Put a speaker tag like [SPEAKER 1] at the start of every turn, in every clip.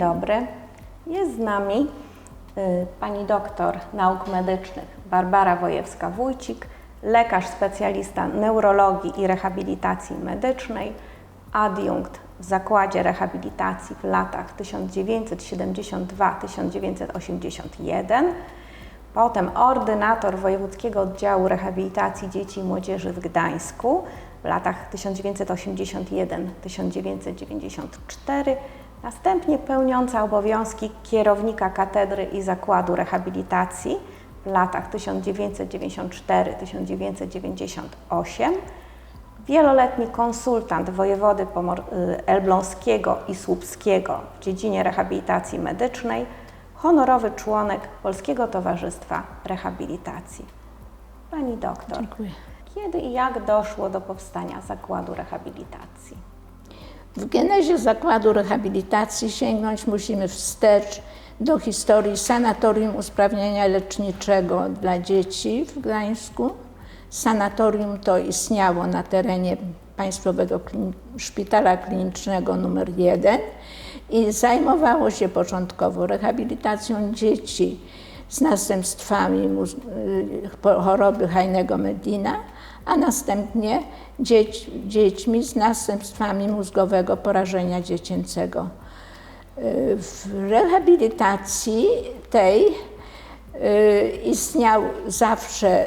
[SPEAKER 1] Dobry. Jest z nami y, pani doktor nauk medycznych Barbara Wojewska-Wójcik, lekarz specjalista neurologii i rehabilitacji medycznej, adiunkt w Zakładzie Rehabilitacji w latach 1972-1981, potem ordynator Wojewódzkiego Oddziału Rehabilitacji Dzieci i Młodzieży w Gdańsku w latach 1981-1994, następnie pełniąca obowiązki kierownika Katedry i Zakładu Rehabilitacji w latach 1994-1998, wieloletni konsultant wojewody Pomor- y, elbląskiego i słupskiego w dziedzinie rehabilitacji medycznej, honorowy członek Polskiego Towarzystwa Rehabilitacji. Pani doktor,
[SPEAKER 2] Dziękuję.
[SPEAKER 1] kiedy i jak doszło do powstania Zakładu Rehabilitacji?
[SPEAKER 2] W genezie zakładu rehabilitacji sięgnąć musimy wstecz do historii Sanatorium Usprawnienia Leczniczego dla Dzieci w Gdańsku. Sanatorium to istniało na terenie Państwowego Szpitala Klinicznego nr 1 i zajmowało się początkowo rehabilitacją dzieci z następstwami y, choroby Heinego Medina, a następnie dzieć, dziećmi z następstwami mózgowego porażenia dziecięcego. W rehabilitacji tej y, istniał zawsze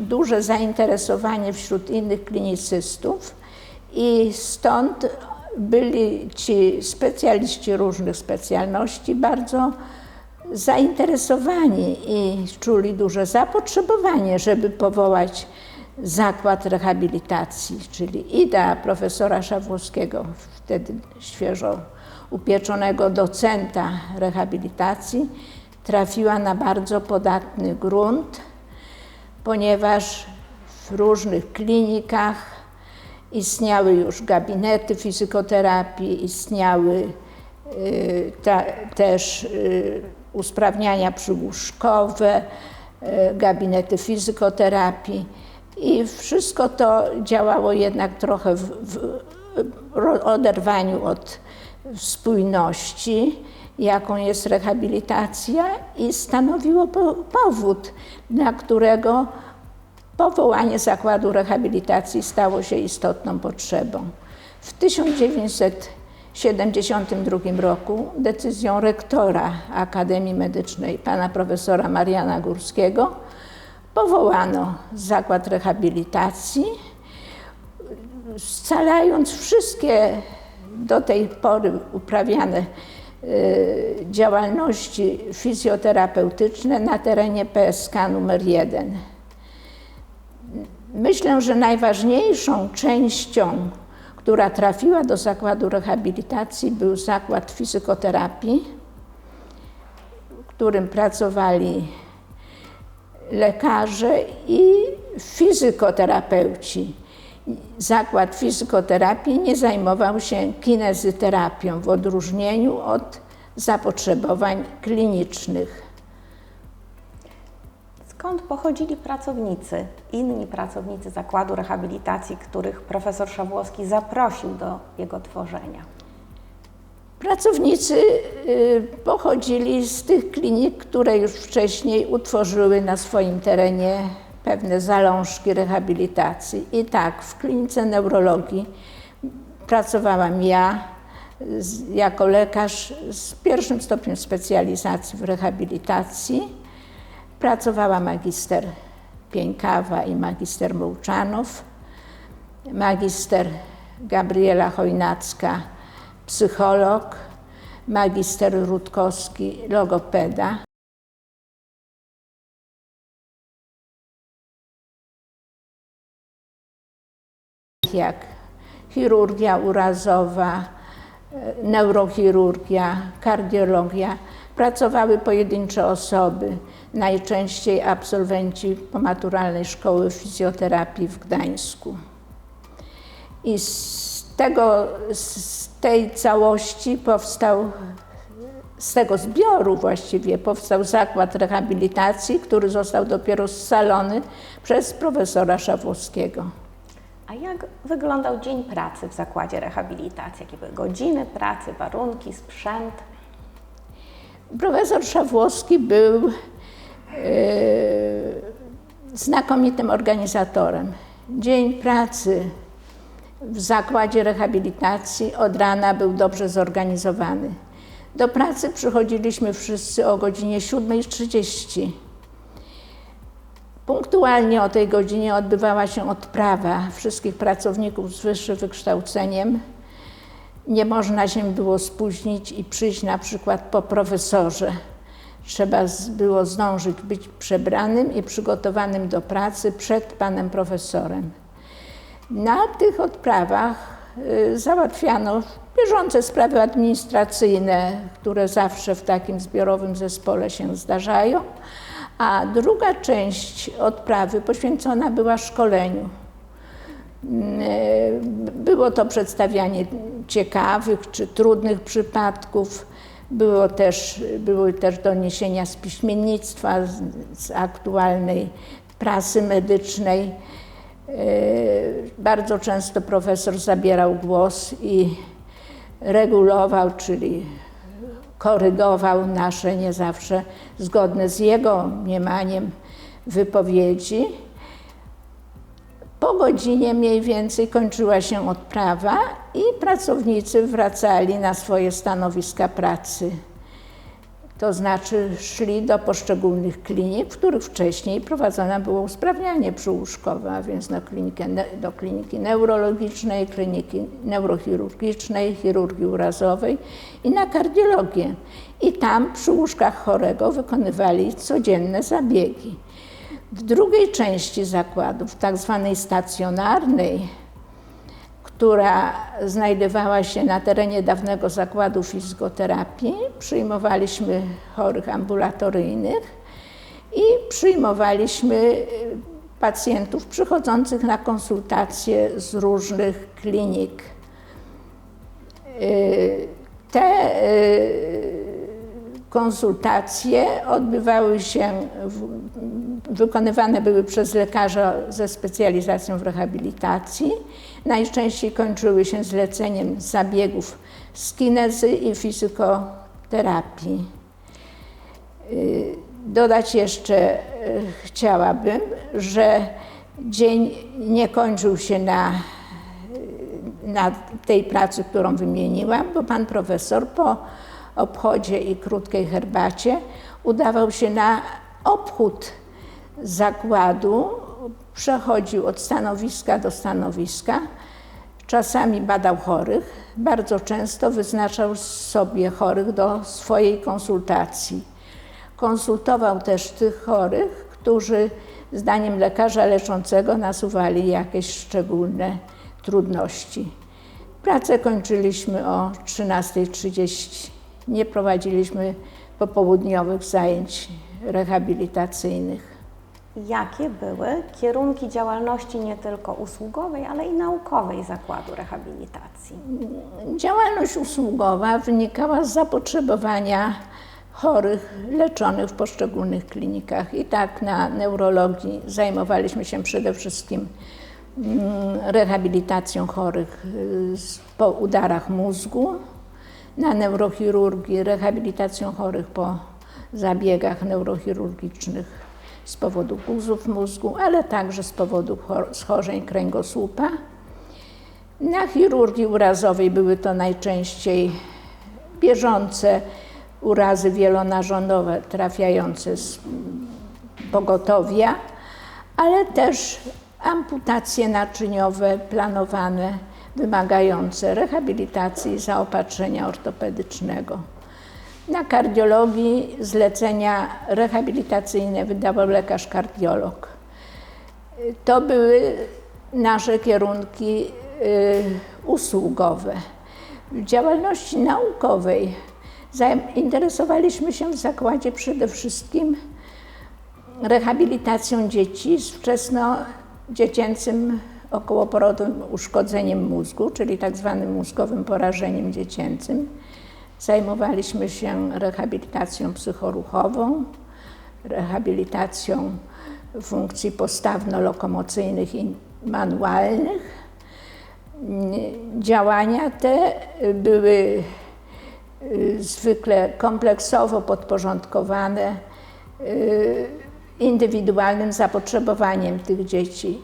[SPEAKER 2] duże zainteresowanie wśród innych klinicystów i stąd byli ci specjaliści różnych specjalności bardzo zainteresowani i czuli duże zapotrzebowanie, żeby powołać zakład rehabilitacji, czyli idea profesora Szawłowskiego, wtedy świeżo upieczonego docenta rehabilitacji, trafiła na bardzo podatny grunt, ponieważ w różnych klinikach istniały już gabinety fizykoterapii, istniały y, ta, też y, usprawniania przygłuszkowe, y, gabinety fizykoterapii i wszystko to działało jednak trochę w, w oderwaniu od spójności, jaką jest rehabilitacja i stanowiło po, powód, dla którego powołanie zakładu rehabilitacji stało się istotną potrzebą. W 1972 roku decyzją rektora Akademii Medycznej, pana profesora Mariana Górskiego, powołano zakład rehabilitacji, scalając wszystkie do tej pory uprawiane e, działalności fizjoterapeutyczne na terenie PSK numer 1. Myślę, że najważniejszą częścią, która trafiła do zakładu rehabilitacji, był zakład fizykoterapii, w którym pracowali lekarze i fizykoterapeuci. Zakład fizykoterapii nie zajmował się kinezyterapią w odróżnieniu od zapotrzebowań klinicznych.
[SPEAKER 1] Skąd pochodzili pracownicy, inni pracownicy Zakładu Rehabilitacji, których profesor Szawłowski zaprosił do jego tworzenia?
[SPEAKER 2] Pracownicy y, pochodzili z tych klinik, które już wcześniej utworzyły na swoim terenie pewne zalążki rehabilitacji. I tak, w klinice neurologii pracowałam ja jako lekarz z pierwszym stopniem specjalizacji w rehabilitacji. Pracowała magister Pieńkawa i magister Mołczanow, magister Gabriela Chojnacka, psycholog, magister Rutkowski, logopeda. Jak chirurgia urazowa, e, neurochirurgia, kardiologia, pracowały pojedyncze osoby, najczęściej absolwenci pomaturalnej szkoły fizjoterapii w Gdańsku. I z tego, z tej całości powstał, z tego zbioru właściwie powstał zakład rehabilitacji, który został dopiero scalony przez profesora Szawłowskiego.
[SPEAKER 1] A jak wyglądał dzień pracy w zakładzie rehabilitacji? Jakie były godziny pracy, warunki, sprzęt?
[SPEAKER 2] Profesor Szawłowski był e, znakomitym organizatorem. Dzień pracy w zakładzie rehabilitacji od rana był dobrze zorganizowany. Do pracy przychodziliśmy wszyscy o godzinie 7.30. Punktualnie o tej godzinie odbywała się odprawa wszystkich pracowników z wyższym wykształceniem. Nie można się było spóźnić i przyjść na przykład po profesorze. Trzeba było zdążyć być przebranym i przygotowanym do pracy przed panem profesorem. Na tych odprawach y, załatwiano bieżące sprawy administracyjne, które zawsze w takim zbiorowym zespole się zdarzają, a druga część odprawy poświęcona była szkoleniu. Było to przedstawianie ciekawych czy trudnych przypadków. Było też, były też doniesienia z piśmiennictwa, z, z aktualnej prasy medycznej. E, Bardzo często profesor zabierał głos i regulował, czyli korygował nasze nie zawsze zgodne z jego mniemaniem wypowiedzi. Po godzinie mniej więcej kończyła się odprawa i pracownicy wracali na swoje stanowiska pracy. To znaczy szli do poszczególnych klinik, w których wcześniej prowadzone było usprawnianie przyłóżkowe, a więc do, klinikę, do kliniki neurologicznej, kliniki neurochirurgicznej, chirurgii urazowej i na kardiologię. I tam przy łóżkach chorego wykonywali codzienne zabiegi. W drugiej części zakładu, w tak zwanej stacjonarnej, która znajdowała się na terenie dawnego zakładu fizjoterapii, przyjmowaliśmy chorych ambulatoryjnych i przyjmowaliśmy y, pacjentów przychodzących na konsultacje z różnych klinik. Y, Te y, konsultacje odbywały się, wykonywane były przez lekarza ze specjalizacją w rehabilitacji. Najczęściej kończyły się zleceniem zabiegów z kinezy i fizykoterapii. Y, Dodać jeszcze y, chciałabym, że dzień nie kończył się na na tej pracy, którą wymieniłam, bo pan profesor po obchodzie i krótkiej herbacie udawał się na obchód zakładu, przechodził od stanowiska do stanowiska, czasami badał chorych, bardzo często wyznaczał sobie chorych do swojej konsultacji. Konsultował też tych chorych, którzy zdaniem lekarza leczącego nasuwali jakieś szczególne trudności. Pracę kończyliśmy o 13.30. Nie prowadziliśmy popołudniowych zajęć rehabilitacyjnych.
[SPEAKER 1] Jakie były kierunki działalności nie tylko usługowej, ale i naukowej zakładu rehabilitacji?
[SPEAKER 2] Działalność usługowa wynikała z zapotrzebowania chorych leczonych w poszczególnych klinikach. I tak na neurologii zajmowaliśmy się przede wszystkim mm, rehabilitacją chorych y, po udarach mózgu, na neurochirurgii rehabilitacją chorych po zabiegach neurochirurgicznych z powodu guzów mózgu, ale także z powodu chor- schorzeń kręgosłupa. Na chirurgii urazowej były to najczęściej bieżące urazy wielonarządowe trafiające z pogotowia, ale też amputacje naczyniowe planowane, wymagające rehabilitacji i zaopatrzenia ortopedycznego. Na kardiologii zlecenia rehabilitacyjne wydawał lekarz kardiolog. To były nasze kierunki y, usługowe. W działalności naukowej zainteresowaliśmy się w zakładzie przede wszystkim rehabilitacją dzieci z wczesnodziecięcym okołoporodowym uszkodzeniem mózgu, czyli tak zwanym mózgowym porażeniem dziecięcym. Zajmowaliśmy się rehabilitacją psychoruchową, rehabilitacją funkcji postawno-lokomocyjnych i manualnych. Działania te były y, zwykle kompleksowo podporządkowane y, indywidualnym zapotrzebowaniem tych dzieci,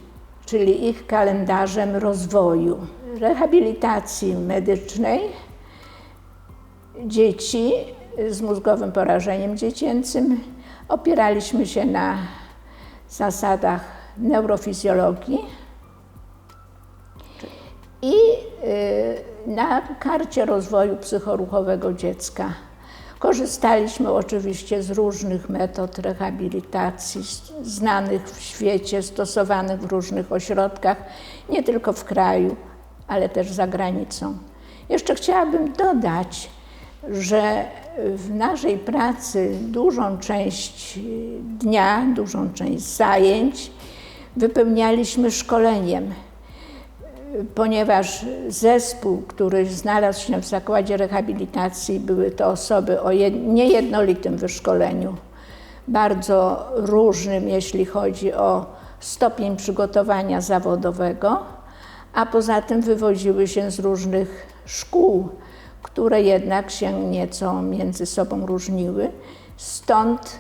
[SPEAKER 2] czyli ich kalendarzem rozwoju. Rehabilitacji medycznej dzieci z mózgowym porażeniem dziecięcym opieraliśmy się na zasadach neurofizjologii i y, na karcie rozwoju psychoruchowego dziecka. Korzystaliśmy oczywiście z różnych metod rehabilitacji, znanych w świecie, stosowanych w różnych ośrodkach, nie tylko w kraju, ale też za granicą. Jeszcze chciałabym dodać, że w naszej pracy dużą część dnia, dużą część zajęć wypełnialiśmy szkoleniem ponieważ zespół, który znalazł się w zakładzie rehabilitacji, były to osoby o jed- niejednolitym wyszkoleniu, bardzo różnym, jeśli chodzi o stopień przygotowania zawodowego, a poza tym wywoziły się z różnych szkół, które jednak się nieco między sobą różniły. Stąd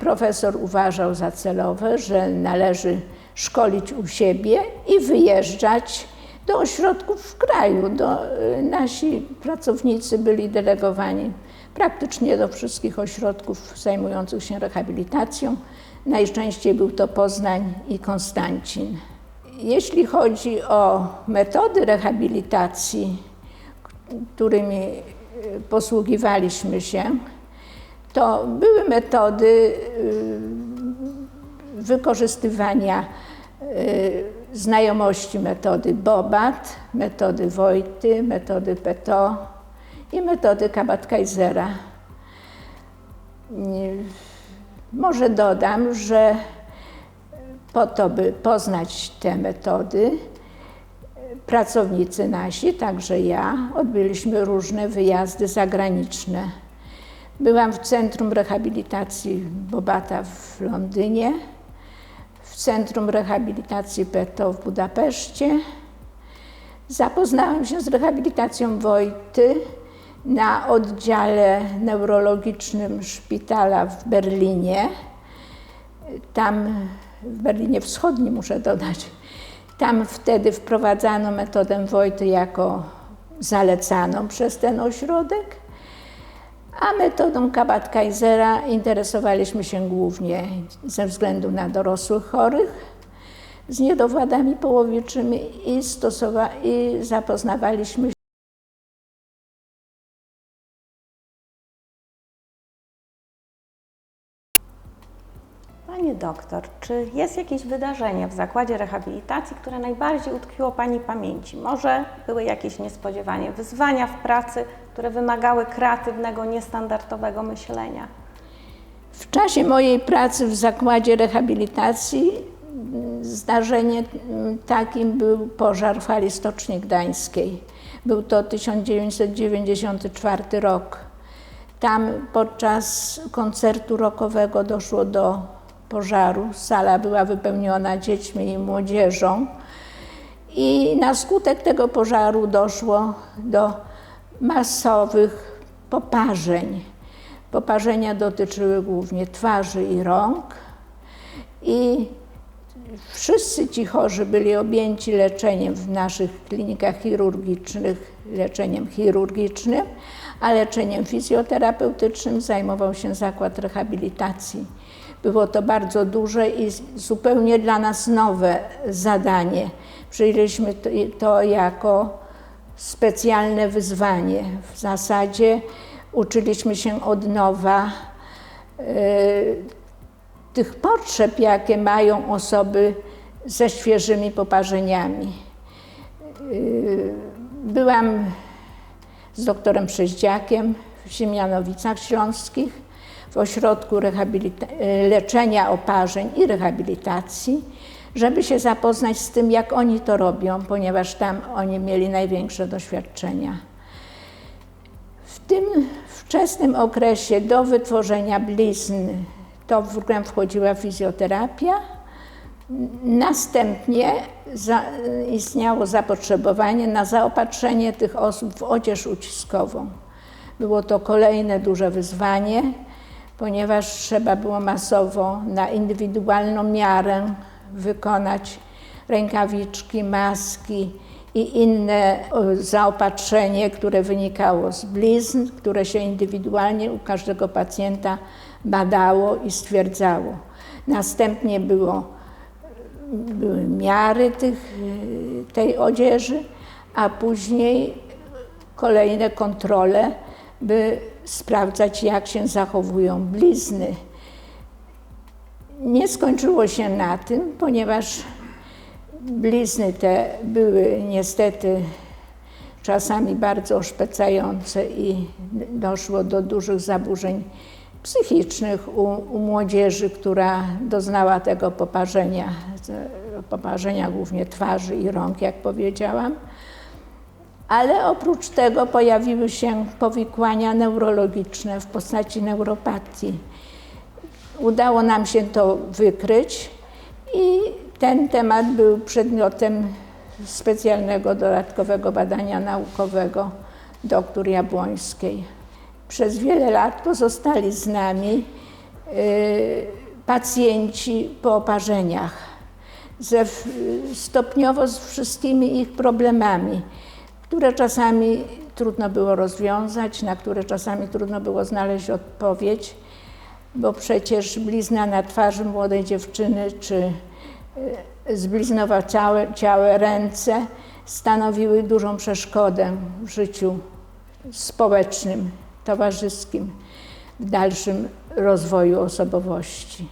[SPEAKER 2] profesor uważał za celowe, że należy szkolić u siebie i wyjeżdżać do ośrodków w kraju. Do, y, nasi pracownicy byli delegowani praktycznie do wszystkich ośrodków zajmujących się rehabilitacją. Najczęściej był to Poznań i Konstancin. Jeśli chodzi o metody rehabilitacji, którymi y, posługiwaliśmy się, to były metody y, wykorzystywania znajomości metody Bobat, metody Wojty, metody Peto i metody Kabat-Kaisera. Może dodam, że po to, by poznać te metody, pracownicy nasi, także ja, odbyliśmy różne wyjazdy zagraniczne. Byłam w Centrum Rehabilitacji Bobata w Londynie, w Centrum Rehabilitacji Peto w Budapeszcie. Zapoznałam się z rehabilitacją Wojty na oddziale neurologicznym szpitala w Berlinie. Tam, w Berlinie Wschodnim muszę dodać, tam wtedy wprowadzano metodę Wojty jako zalecaną przez ten ośrodek. A metodą Kabat-Kaisera interesowaliśmy się głównie ze względu na dorosłych chorych z niedowładami połowiczymi i, stosowa- i zapoznawaliśmy
[SPEAKER 1] doktor, czy jest jakieś wydarzenie w zakładzie rehabilitacji, które najbardziej utkwiło Pani pamięci? Może były jakieś niespodziewanie wyzwania w pracy, które wymagały kreatywnego, niestandardowego myślenia?
[SPEAKER 2] W czasie mojej pracy w zakładzie rehabilitacji mm, zdarzenie mm, takim był pożar w hali Stoczni Gdańskiej. Był to 1994 rok. Tam podczas koncertu rockowego doszło do pożaru. Sala była wypełniona dziećmi i młodzieżą. I na skutek tego pożaru doszło do masowych poparzeń. Poparzenia dotyczyły głównie twarzy i rąk. I wszyscy ci chorzy byli objęci leczeniem w naszych klinikach chirurgicznych, leczeniem chirurgicznym, a leczeniem fizjoterapeutycznym zajmował się zakład rehabilitacji. Było to bardzo duże i zupełnie dla nas nowe zadanie. Przyjęliśmy to- jako specjalne wyzwanie. W zasadzie uczyliśmy się od nowa e, tych potrzeb, jakie mają osoby ze świeżymi poparzeniami. Yy, Byłam z doktorem Przeździakiem w Siemianowicach Śląskich w ośrodku yy, leczenia oparzeń i rehabilitacji, żeby się zapoznać z tym, jak oni to robią, ponieważ tam oni mieli największe doświadczenia. W tym wczesnym okresie do wytworzenia blizn to w grę wchodziła fizjoterapia, Następnie za, istniało zapotrzebowanie na zaopatrzenie tych osób w odzież uciskową. Było to kolejne duże wyzwanie, ponieważ trzeba było masowo na indywidualną miarę wykonać rękawiczki, maski i inne zaopatrzenie, które wynikało z blizn, które się indywidualnie u każdego pacjenta badało i stwierdzało. Następnie było były miary tych, tej odzieży, a później kolejne kontrole, by sprawdzać, jak się zachowują blizny. Nie skończyło się na tym, ponieważ blizny te były niestety czasami bardzo oszpecające i doszło do dużych zaburzeń psychicznych u, u młodzieży, która doznała tego poparzenia, poparzenia głównie twarzy i rąk, jak powiedziałam. Ale oprócz tego pojawiły się powikłania neurologiczne w postaci neuropatii. Udało nam się to wykryć i ten temat był przedmiotem specjalnego dodatkowego badania naukowego dr Jabłońskiej. Przez wiele lat pozostali z nami y, pacjenci po oparzeniach, ze, stopniowo z wszystkimi ich problemami, które czasami trudno było rozwiązać, na które czasami trudno było znaleźć odpowiedź, bo przecież blizna na twarzy młodej dziewczyny czy y, zbliznowałe ciałe ręce stanowiły dużą przeszkodę w życiu społecznym towarzyskim w dalszym rozwoju osobowości.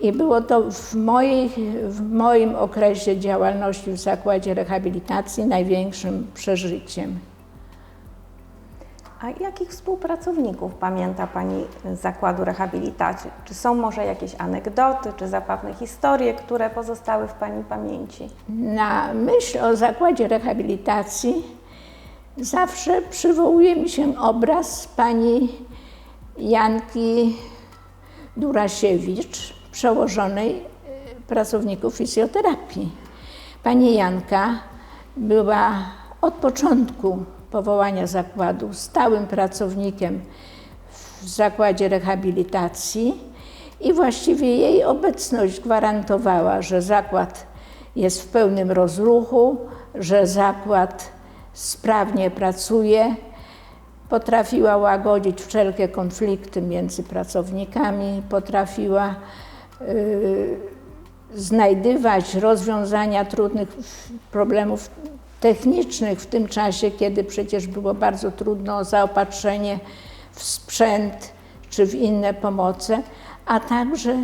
[SPEAKER 2] I było to w, moich, w moim okresie działalności w zakładzie rehabilitacji największym przeżyciem.
[SPEAKER 1] A jakich współpracowników pamięta Pani z zakładu rehabilitacji? Czy są może jakieś anegdoty, czy zabawne historie, które pozostały w Pani pamięci?
[SPEAKER 2] Na myśl o zakładzie rehabilitacji zawsze przywołuje mi się obraz pani Janki Durasiewicz, przełożonej y, pracowników fizjoterapii. Pani Janka była od początku powołania zakładu stałym pracownikiem w zakładzie rehabilitacji i właściwie jej obecność gwarantowała, że zakład jest w pełnym rozruchu, że zakład sprawnie pracuje, potrafiła łagodzić wszelkie konflikty między pracownikami, potrafiła znajdywać rozwiązania trudnych problemów technicznych w tym czasie, kiedy przecież było bardzo trudno o zaopatrzenie w sprzęt czy w inne pomoce, a także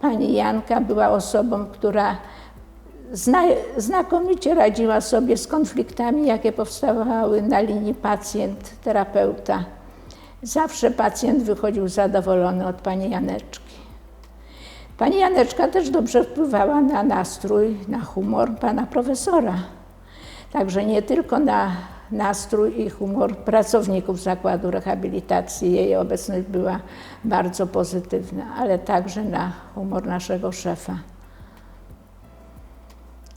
[SPEAKER 2] pani Janka była osobą, która zna, znakomicie radziła sobie z konfliktami, jakie powstawały na linii pacjent-terapeuta. Zawsze pacjent wychodził zadowolony od pani Janeczki. Pani Janeczka też dobrze wpływała na nastrój, na humor pana profesora. Także nie tylko na nastrój i humor pracowników zakładu rehabilitacji jej obecność była bardzo pozytywna, ale także na humor naszego szefa.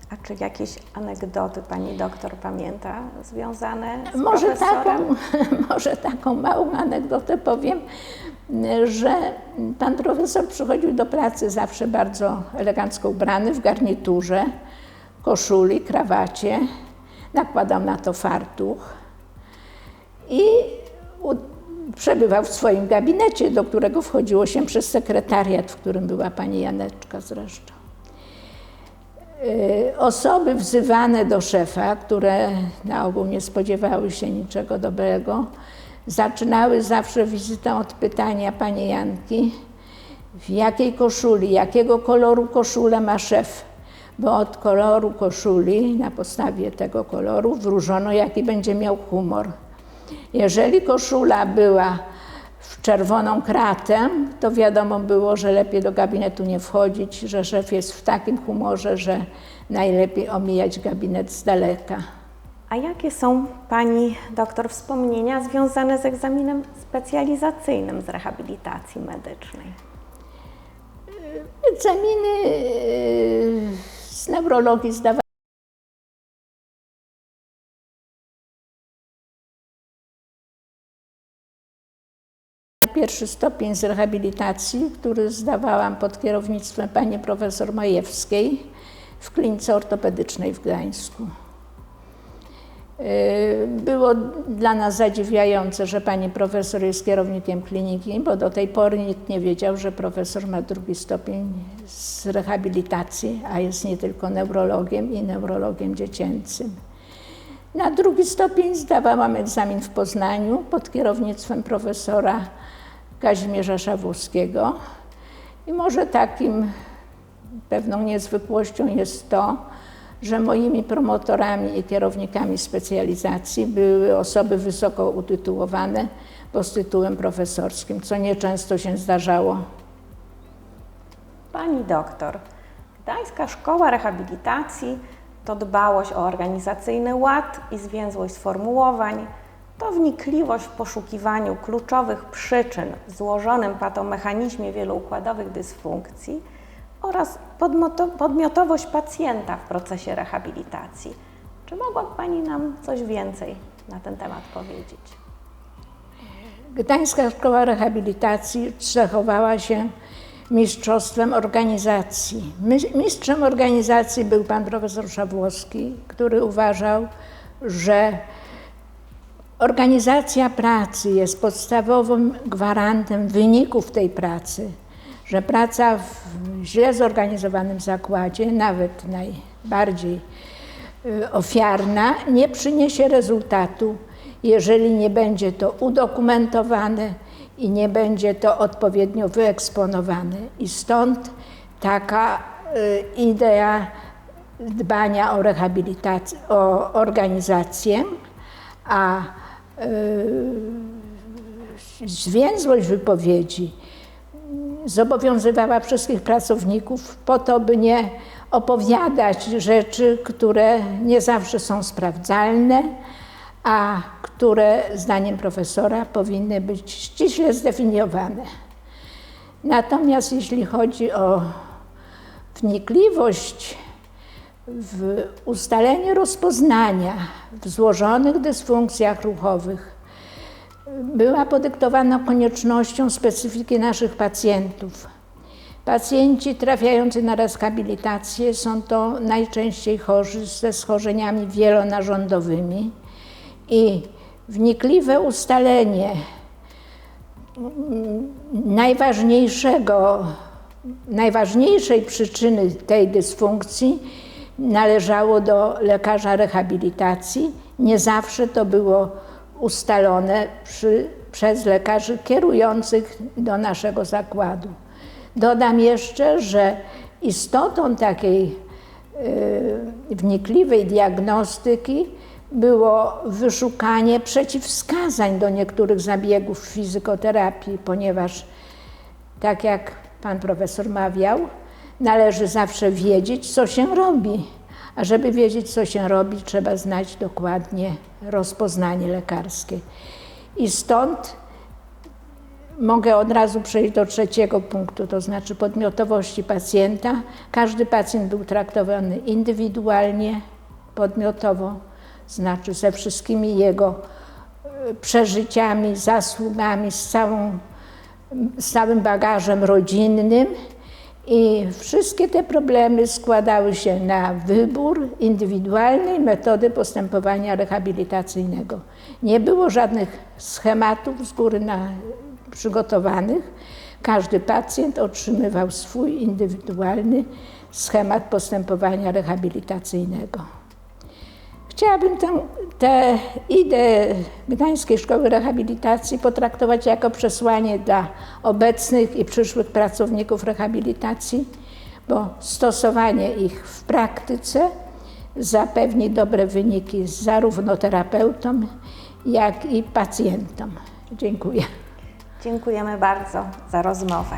[SPEAKER 1] A czy jakieś anegdoty Pani doktor pamięta związane z
[SPEAKER 2] Może
[SPEAKER 1] profesorem?
[SPEAKER 2] taką, może taką małą anegdotę powiem, że pan profesor przychodził do pracy zawsze bardzo elegancko ubrany, w garniturze, koszuli, krawacie. Nakładał na to fartuch i przebywał w swoim gabinecie, do którego wchodziło się przez sekretariat, w którym była pani Janeczka zresztą. Y, Osoby wzywane do szefa, które na ogół nie spodziewały się niczego dobrego, zaczynały zawsze wizytę od pytania pani Janki, w jakiej koszuli, jakiego koloru koszulę ma szef, bo od koloru koszuli, na podstawie tego koloru, wróżono, jaki będzie miał humor. Jeżeli koszula była w czerwoną kratę, to wiadomo było, że lepiej do gabinetu nie wchodzić, że szef jest w takim humorze, że najlepiej omijać gabinet z daleka.
[SPEAKER 1] A jakie są Pani doktor wspomnienia związane z egzaminem specjalizacyjnym z rehabilitacji medycznej?
[SPEAKER 2] Egzaminy y, z neurologii zdawałam. Pierwszy stopień z rehabilitacji, który zdawałam pod kierownictwem pani profesor Majewskiej w klinice ortopedycznej w Gdańsku. Yy, Było dla nas zadziwiające, że pani profesor jest kierownikiem kliniki, bo do tej pory nikt nie wiedział, że profesor ma drugi stopień z rehabilitacji, a jest nie tylko neurologiem i neurologiem dziecięcym. Na drugi stopień zdawałam egzamin w Poznaniu pod kierownictwem profesora Kazimierza Szawłowskiego. I może takim pewną niezwykłością jest to, że moimi promotorami i kierownikami specjalizacji były osoby wysoko utytułowane, bo z tytułem profesorskim, co nieczęsto się zdarzało.
[SPEAKER 1] Pani doktor, Gdańska Szkoła Rehabilitacji to dbałość o organizacyjny ład i zwięzłość sformułowań, to wnikliwość w poszukiwaniu kluczowych przyczyn w złożonym patomechanizmie wieloukładowych dysfunkcji oraz podmiotowość pacjenta w procesie rehabilitacji. Czy mogłaby Pani nam coś więcej na ten temat powiedzieć?
[SPEAKER 2] Gdańska Szkoła Rehabilitacji cechowała się mistrzostwem organizacji. Mistrzem organizacji był pan profesor Szawłowski, który uważał, że organizacja pracy jest podstawowym gwarantem wyników tej pracy, że praca w źle zorganizowanym zakładzie, nawet najbardziej y, ofiarna, nie przyniesie rezultatu, jeżeli nie będzie to udokumentowane i nie będzie to odpowiednio wyeksponowane. I stąd taka y, idea dbania o rehabilitację, o organizację, a y, zwięzłość wypowiedzi zobowiązywała wszystkich pracowników po to, by nie opowiadać rzeczy, które nie zawsze są sprawdzalne, a które zdaniem profesora powinny być ściśle zdefiniowane. Natomiast jeśli chodzi o wnikliwość w ustalenie rozpoznania w złożonych dysfunkcjach ruchowych, była podyktowana koniecznością specyfiki naszych pacjentów. Pacjenci trafiający na rehabilitację są to najczęściej chorzy ze schorzeniami wielonarządowymi i wnikliwe ustalenie najważniejszego, najważniejszej przyczyny tej dysfunkcji należało do lekarza rehabilitacji. Nie zawsze to było ustalone przy, przez lekarzy kierujących do naszego zakładu. Dodam jeszcze, że istotą takiej y, wnikliwej diagnostyki było wyszukanie przeciwwskazań do niektórych zabiegów fizykoterapii, ponieważ, tak jak pan profesor mawiał, należy zawsze wiedzieć, co się robi. A żeby wiedzieć, co się robi, trzeba znać dokładnie rozpoznanie lekarskie. I stąd mogę od razu przejść do trzeciego punktu, to znaczy podmiotowości pacjenta. Każdy pacjent był traktowany indywidualnie, podmiotowo, znaczy ze wszystkimi jego e, przeżyciami, zasługami, z, całą, z całym bagażem rodzinnym. I wszystkie te problemy składały się na wybór indywidualnej metody postępowania rehabilitacyjnego. Nie było żadnych schematów z góry na, przygotowanych. Każdy pacjent otrzymywał swój indywidualny schemat postępowania rehabilitacyjnego. Chciałabym tę, tę ideę Gdańskiej Szkoły Rehabilitacji potraktować jako przesłanie dla obecnych i przyszłych pracowników rehabilitacji, bo stosowanie ich w praktyce zapewni dobre wyniki zarówno terapeutom, jak i pacjentom. Dziękuję.
[SPEAKER 1] Dziękujemy bardzo za rozmowę.